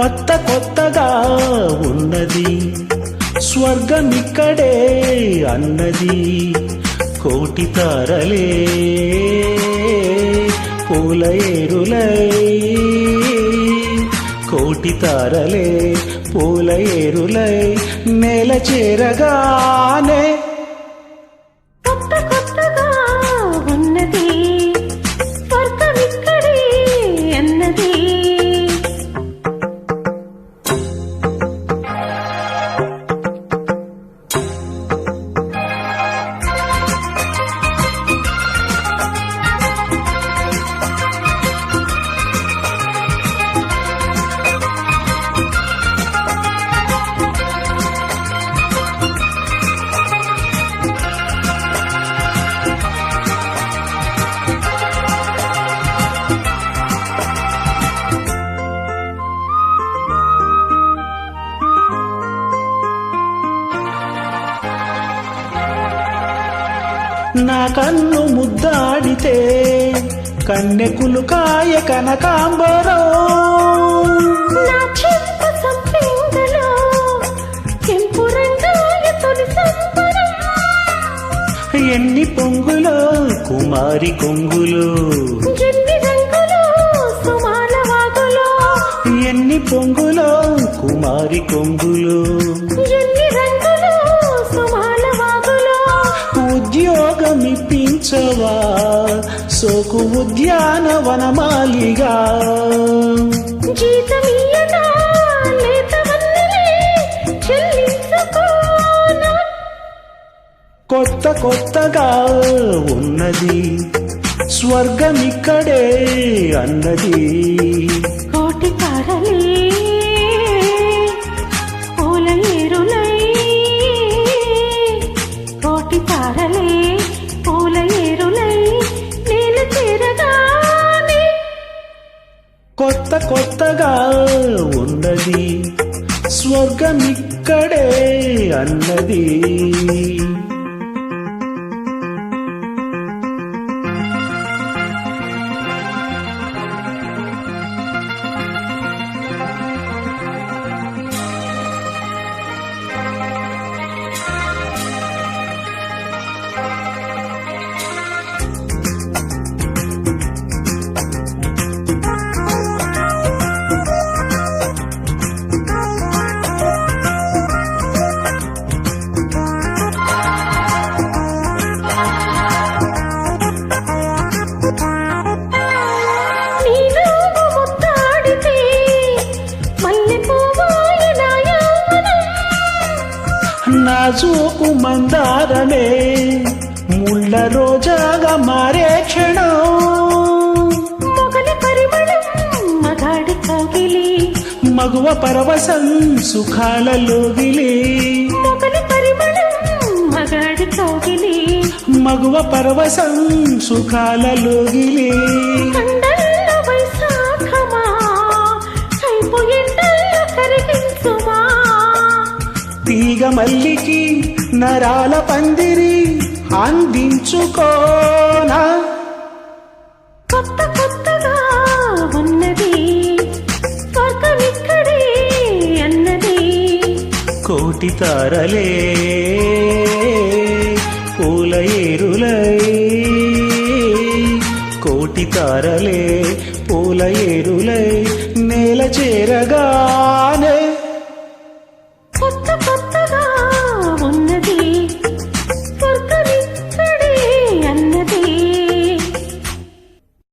కొత్త కొత్తగా ఉన్నది. స్వర్గమిక్కడే అన్నది. కోటి తారలే పూల ఏరులై. కోటి తారలే పూల ఏరులై. నేల చేరగానే కన్ను ముద్దాడితే కన్నెకులు కాయ కనకాంబరం. ఎన్ని పొంగులో కుమారి కొంగులు. ఎన్ని పొంగులో కుమారి కొంగులు. ఇప్పించవా సోకు ఉద్యానవనమాలిగా కొత్త కొత్తగా ఉన్నది. స్వర్గమిక్కడే అన్నది. కోటి తారలే ఇక్కడే అన్నది. నా చూపు మందారమే. ముళ్ళ రోజాగా మారే క్షణం. మగాడి కౌగిలి. మగువ పరవశం సుఖాలలోగిలి మగాడి కౌగిలి. మగువ పరవశం సుఖాలలోగిలి మల్లికి నరాల పందిరి అందించుకోనా? కొత్త కొత్తగా ఉన్నది స్వర్గమిక్కడే అన్నది. కోటి తారలే పూల ఏరులై. కోటి తారలే పూల ఏరులై నేల చేరగా